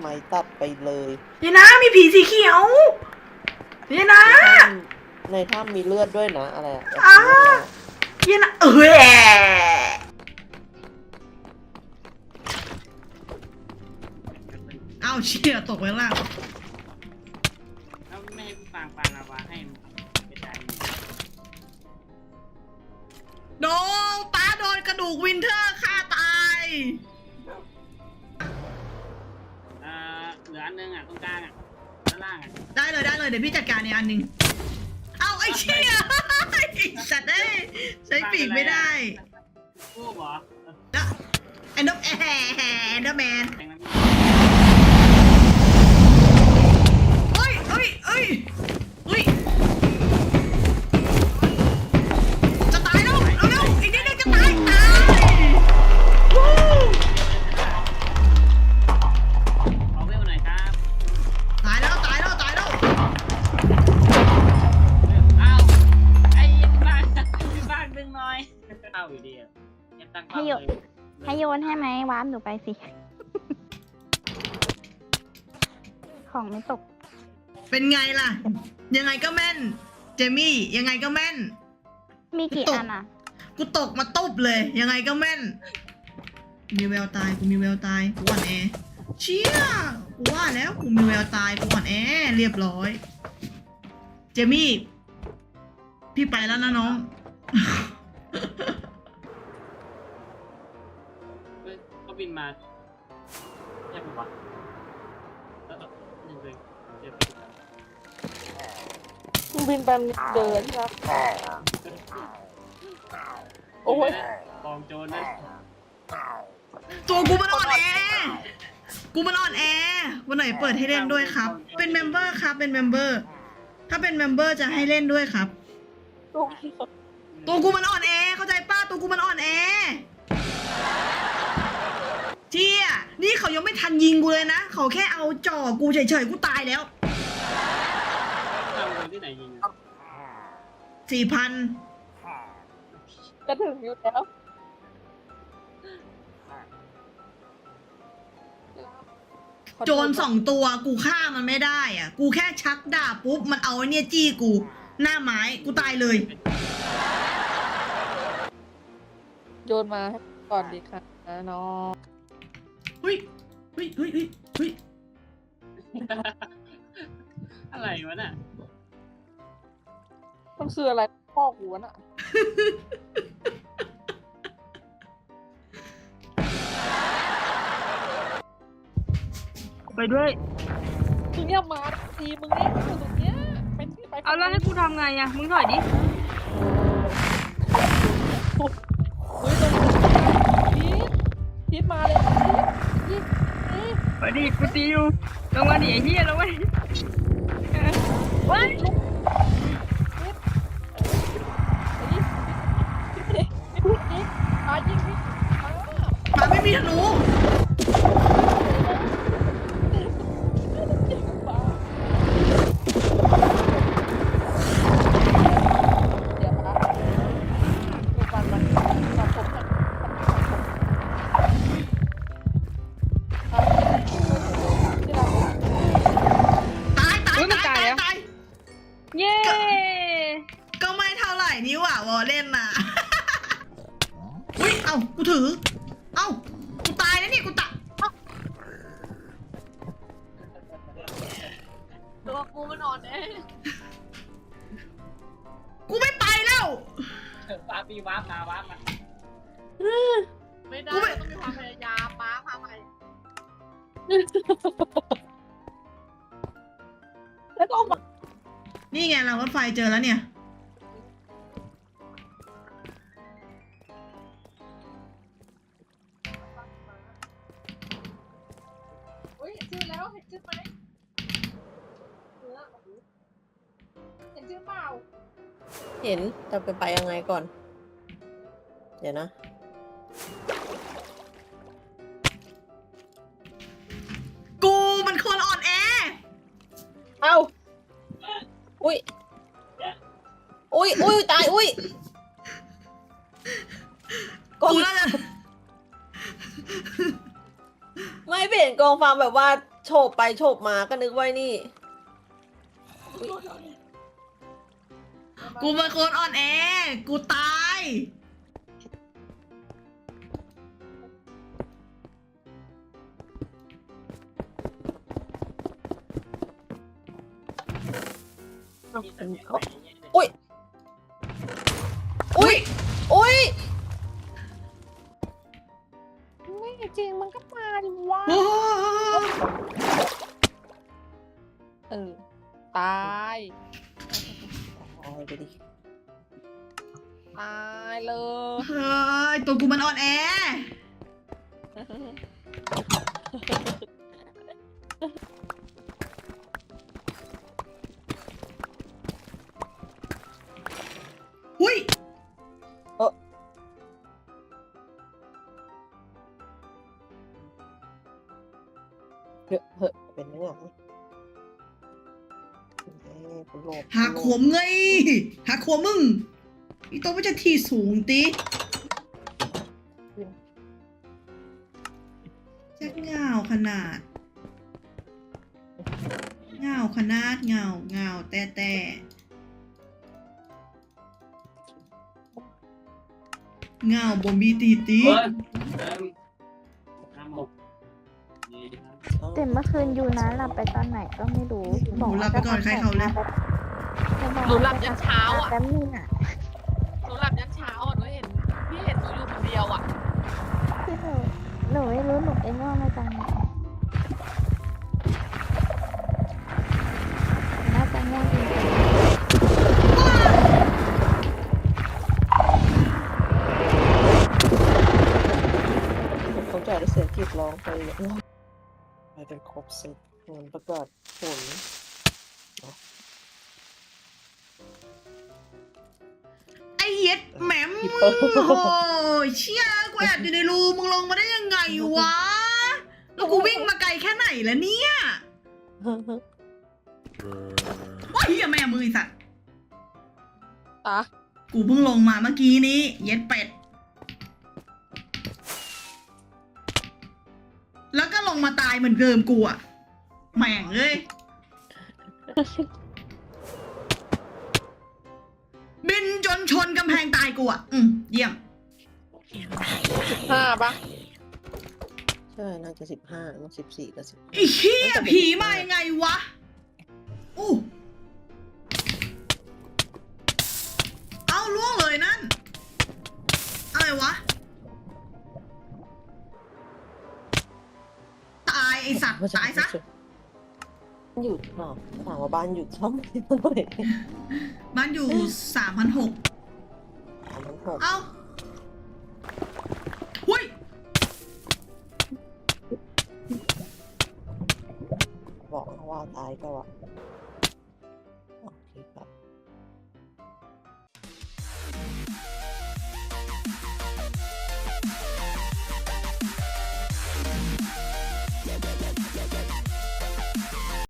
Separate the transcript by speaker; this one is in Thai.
Speaker 1: ไม้ตัดไปเลย
Speaker 2: เดี๋ยวนะมีผีสีเขียวเดี๋ยวนะ
Speaker 1: ในถ้ำในถ้ำมีเลือดด้วยนะอะไรอะ
Speaker 2: อ่าเดี๋ยวนะเออเอาเชี่ยตกไปข้างล่าง
Speaker 3: ลื
Speaker 2: อ
Speaker 3: อันนึงอะตรงกลางอะด้านล่างอะ
Speaker 2: ได้เลยได้เลยเดี๋ยวพี่จัดการในอันหนึ่งเอาไอ้เชี่ยไอ้สัตว์เอ้ยใช้ปีกไม่ได้
Speaker 3: กู้เหรอเออ
Speaker 2: แล้วแอนด์แอนด์แอนด์แมน
Speaker 3: แทง
Speaker 2: ตั้ง
Speaker 3: เป้า
Speaker 4: ให้โย
Speaker 3: เลย
Speaker 4: ให้โยนให้ไหมวามหนูไปสิ ของไม่ตก
Speaker 2: เป็นไงล่ะ ยังไงก็แม่น เจมี่ยังไงก็แม่น
Speaker 4: มีกี่
Speaker 2: ตก
Speaker 4: อันอะ
Speaker 2: กูตกมาตุ๊บเลย ยังไงก็แม่น มีแววตายกูมีแววตายกูอ่อนแอเชี่ยกูว่าแล้วกูมีแววตายกูอ่อนแอเรียบร้อย เจมี่ พี่ไปแล้วนะน้อง
Speaker 3: บินมาใช่ปะวะเออเออหนึ่งเลยเดี๋ยวไปดูกัน
Speaker 1: มึงบินไปมึงเดินครับโอ้ย
Speaker 3: กองโจรนะ
Speaker 2: ตัวกูมันอ่อนแอ กูมันอ่อนแอ วันไหนเปิดให้เล่นด้วยครับ เป็นเมมเบอร์ครับ เป็นเมมเบอร์ ถ้าเป็นเมมเบอร์จะให้เล่นด้วยครับ ตัวกูมันอ่อนแอ เข้าใจป้าตัวกูมันอ่อนแอ นี่เขายังไม่ทันยิงกูเลยนะเขาแค่เอาจ่อกูเฉยๆกูตายแล้ว
Speaker 3: ทำคนที่ไหนยิงอะ
Speaker 2: สี่พัน
Speaker 1: จะถึงอยู่แล้ว
Speaker 2: โจรสองตัวกูฆ่ามันไม่ได้อะ กูแค่ชักดาบปุ๊บมันเอาไอ้เนี่ยจี้กู หน้าไม้กูตายเลย
Speaker 1: โยนมาให้ก่อนดีค่ะน้อง
Speaker 2: เฮ้ยเฮ้ยเฮ้ยเฮ้ยเฮ้ย
Speaker 3: อะไรวะน่ะ
Speaker 1: มันคืออะไรพ่อกูวะน่ะ
Speaker 5: ไปด้วย
Speaker 1: ทีเนี้ยมาทีมึงเนี่ยอยู่ตรงเนี้ยเป็นที่ไป
Speaker 5: เอาแล้วให้กูทำไงอะมึงถอยดิ
Speaker 1: เฮ้ยตรงนี้พีทพีทมาเลยพีท พีท
Speaker 5: ไปดิกูตีอยู่ลงมาดิไอ้เหี้ยลงมาดิว้าย
Speaker 1: พีทพีทพีทพีทมายิงพีทมา
Speaker 2: มาไม่มีธนู
Speaker 1: กู
Speaker 2: มันอ่อน
Speaker 1: แอ
Speaker 2: กูไม่ไปแล้ว
Speaker 3: วาร์ปปีวาร์ปมาวาร์ปมา
Speaker 1: ไม่ได้
Speaker 2: กูไม่
Speaker 1: ต้องมีความพยายามป้าพาไปแล้วก็มา
Speaker 2: นี่ไงเรารถไฟเจอแล้วเนี่ย
Speaker 1: เห็นชื่อเปล่า
Speaker 6: เห็นจะไปไปยังไงก่อน เดี๋ยวนะ
Speaker 2: กูมันคนอ่อนแอ
Speaker 6: เอ้า อุ้ย อุ้ยอุ้ยตาย อุ้ยกอง
Speaker 2: กูน่าจะ
Speaker 6: ไม่เปลี่ยนกองฟางแบบว่าโฉบไปโฉบมาก็นึกไว้นี่
Speaker 2: กูเป็นคนอ่อนแอ กูตาย
Speaker 6: อุ้ย อุ้ยอุ้ย
Speaker 1: ไม่จริงมันก็มาดิวะ
Speaker 2: โอ้
Speaker 1: เออ ตาย
Speaker 6: ตาย ไปดิ
Speaker 1: ตายเลย
Speaker 2: เฮ้ยตัวกูมันอ่อนแอ หุ้ย
Speaker 6: เยอะเหอะเป็นเรื่อง เอ้ยกูโลภ
Speaker 2: หาขวมไงหาขวมมึง อีตัวไม่ใช่ที่สูงติแจ็คเงาขนาด เงาขนาดเงาเงาแต่แต่เงาบอมบีตีตี
Speaker 4: แต่เมื่อคืนยูนะหลับไปตอนไหนก็ไม่รู้
Speaker 2: หนูหลับไปก่อนใครเขาเลย
Speaker 1: หนูหลับยันเช้าอะ
Speaker 4: แป๊บนึงอะ
Speaker 1: หนูหลับยันเช้าอะหนูเห็นพี่เห็นหนูอยู่คนเดียวอะ
Speaker 4: ที่หนูหนูไม่รู้หนูไปง่วงมาจากไหนน่าจะง่วงจริง
Speaker 6: เขาจ่ายเสียงกรีดร้องไป รอบไปเป็นครบเซตเหมือนประกาศผล
Speaker 2: ไอ้เย็ดแหมมโอ้ยเชี่ยกูแอบอยู่ในรูมึงลงมาได้ยังไงวะ แล้วกูวิ่งมาไกลแค่ไหนแล้วเนี่ยว้าเฮียแม่มือไอ้สัตว์
Speaker 1: ตา
Speaker 2: กูเพิ่งลงมาเมื่อกี้นี้ เย็ดเป็ด แล้วก็ลงมาตายเหมือนเดิมกูอะแม่งเลยบินจนชนกำแพงตายกูอะอืมเยี่ยม
Speaker 1: ห้าปะ
Speaker 6: ใช่น่าจะสิบห้ามันสิบสี่กับสิบ
Speaker 2: ไอ้เหี้ยผีมายังไงวะอู้เอาล่วงเลยนั่น อะไรวะ อสัตว์ตายซะ
Speaker 6: หยุดหรอถามว่าบ้านหยุดซ่อมที่มันเลย
Speaker 2: บ้านอยู่สามพันหก
Speaker 6: ถามมันหก
Speaker 2: เอ้าหุ้ย
Speaker 6: บอกว่าตายก็ว่า